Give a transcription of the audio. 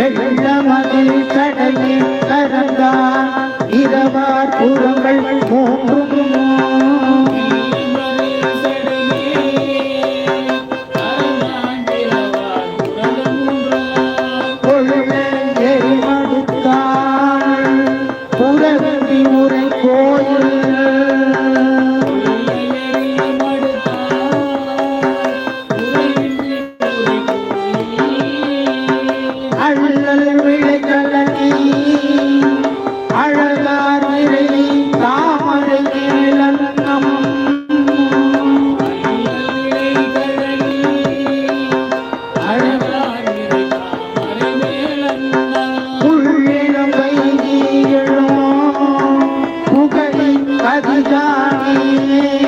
வெள்ளமதில் கடலில் கரந்தான் இரவார் புறங்கள் மூன்று அள்ளல் விழிகலகி அழகார் விரை தாமரை கிளங்கம் அதிகாரியே